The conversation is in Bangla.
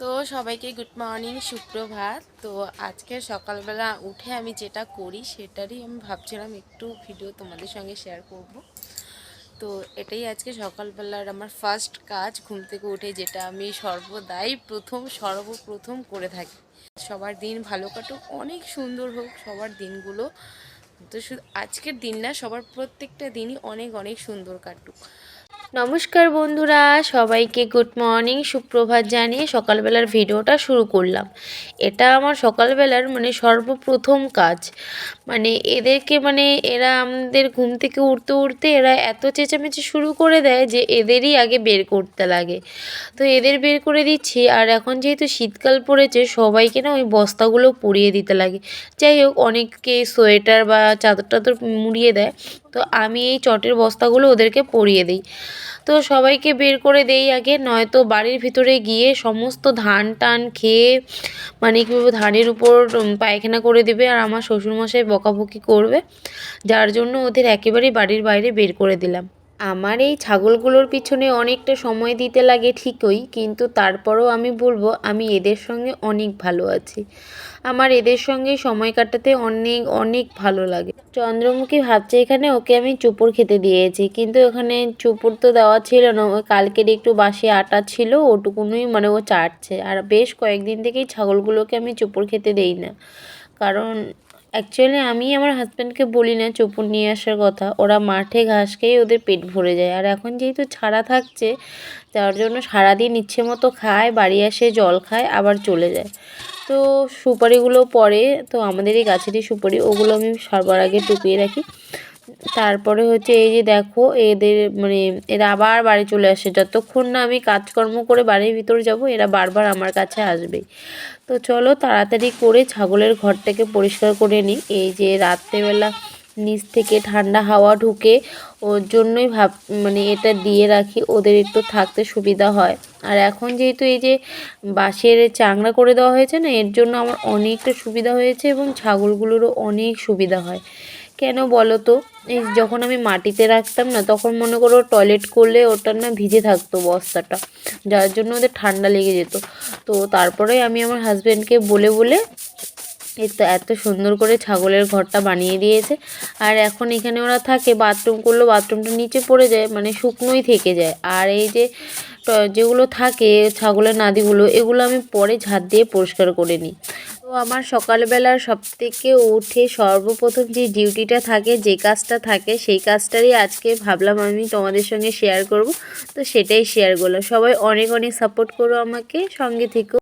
তো সবাইকে গুড মর্নিং, সুপ্রভাত। তো আজকে সকালবেলা উঠে আমি যেটা করি সেটারই আমি ভাবছিলাম একটু ভিডিও তোমাদের সঙ্গে শেয়ার করব। তো এটাই আজকে সকালবেলার আমার ফার্স্ট কাজ, ঘুম থেকে উঠে যেটা আমি সর্বদাই প্রথম, সর্বপ্রথম করে থাকি। সবার দিন ভালো কাটুক, অনেক সুন্দর হোক সবার দিনগুলো। তো শুধু আজকের দিন না, সবার প্রত্যেকটা দিনই অনেক অনেক সুন্দর কাটুক। নমস্কার বন্ধুরা, সবাইকে গুড মর্নিং সুপ্রভাত জানিয়ে সকালবেলার ভিডিওটা শুরু করলাম। এটা আমার সকালবেলার মানে সর্বপ্রথম কাজ। মানে এদেরকে মানে এরা আমাদের ঘুম থেকে উঠতে উঠতে এরা এত চেঁচামেচি শুরু করে দেয় যে এদেরই আগে বের করতে লাগে। তো এদের বের করে দিচ্ছি, আর এখন যেহেতু শীতকাল পড়েছে, সবাইকে না ওই বস্তাগুলো পরিয়ে দিতে লাগে। যাই হোক, অনেককে সোয়েটার বা চাদর টাদর মুড়িয়ে দেয়। তো আমি এই চটের বস্তাগুলো ওদেরকে পরিয়ে দিই। তো সবাইকে বের করে দেই আগে, নয়তো বাড়ির ভিতরে গিয়ে সমস্ত ধান টান খেয়ে মানে কী ধানের উপর পায়খানা করে দেবে আর আমার শ্বশুরমশাই বকাবকি করবে। যার জন্য ওদের একেবারেই বাড়ির বাইরে বের করে দিলাম। আমার এই ছাগলগুলোর পিছনে অনেকটা সময় দিতে লাগে ঠিকই, কিন্তু তারপরও আমি বলব আমি এদের সঙ্গে অনেক ভালো আছি। আমার এদের সঙ্গে সময় কাটাতে অনেক অনেক ভালো লাগে। চন্দ্রমুখী ভাবছে এখানে ওকে আমি চুপড় খেতে দিয়েছি, কিন্তু এখানে চুপড় তো দেওয়া ছিল না। ওই কালকের একটু বাসি আটা ছিল, ওটুকুনই মানে ও চাটছে। আর বেশ কয়েকদিন থেকেই ছাগলগুলোকে আমি চুপড় খেতে দেই না। কারণ অ্যাকচুয়ালি আমি আমার হাজব্যান্ডকে বলি না চোপড় নিয়ে আসার কথা। ওরা মাঠে ঘাস খেয়ে ওদের পেট ভরে যায়। আর এখন যেহেতু ছাড়া থাকছে, তার জন্য সারাদিন ইচ্ছে মতো খায়, বাড়ি আসে, জল খায়, আবার চলে যায়। তো সুপারিগুলো পরে, তো আমাদের এই গাছেরই সুপারি, ওগুলো আমি সবার আগে টুকিয়ে রাখি। তারপরে হচ্ছে এই যে দেখো, এদের মানে এরা আবার বাড়ি চলে আসে। যতক্ষণ না আমি কাজকর্ম করে বাড়ির ভিতর যাব, এরা বারবার আমার কাছে আসবে। তো চলো তাড়াতাড়ি করে ছাগলের ঘরটাকে পরিষ্কার করে নিই। এই যে রাত্রেবেলা নিচ থেকে ঠান্ডা হাওয়া ঢুকে ওর জন্যই ভাব মানে এটা দিয়ে রাখি, ওদের একটু থাকতে সুবিধা হয়। আর এখন যেহেতু এই যে বাঁশের চাংড়া করে দেওয়া হয়েছে না, এর জন্য আমার অনেকটা সুবিধা হয়েছে এবং ছাগলগুলোরও অনেক সুবিধা হয়। কেন বলো তো? এই যখন আমি মাটিতে রাখতাম না, তখন মনে করো টয়লেট করলে ওটার না ভিজে থাকতো বস্তাটা, যার জন্য ওদের ঠান্ডা লেগে যেত। তো তারপরে আমি আমার হাজব্যান্ডকে বলে বলে এই তো এত সুন্দর করে ছাগলের ঘরটা বানিয়ে দিয়েছে। আর এখন এখানে ওরা থাকে বাথরুম করলেও বাথরুমটা নিচে পড়ে যায় মানে শুকনোই থেকে যায়। আর এই যে যেগুলো থাকে ছাগলের নাদিগুলো, এগুলো আমি পরে ঝাঁট দিয়ে পরিষ্কার করে নিই। তো আমার সকালবেলার সব থেকে উঠে সর্বপ্রথম যে ডিউটিটা থাকে, যে কাজটা থাকে, সেই কাজটারই আজকে ভাবলাম আমি তোমাদের সঙ্গে শেয়ার করব। তো সেটাই শেয়ার করলাম। সবাই অনেক অনেক সাপোর্ট করো আমাকে। সঙ্গে থেকেও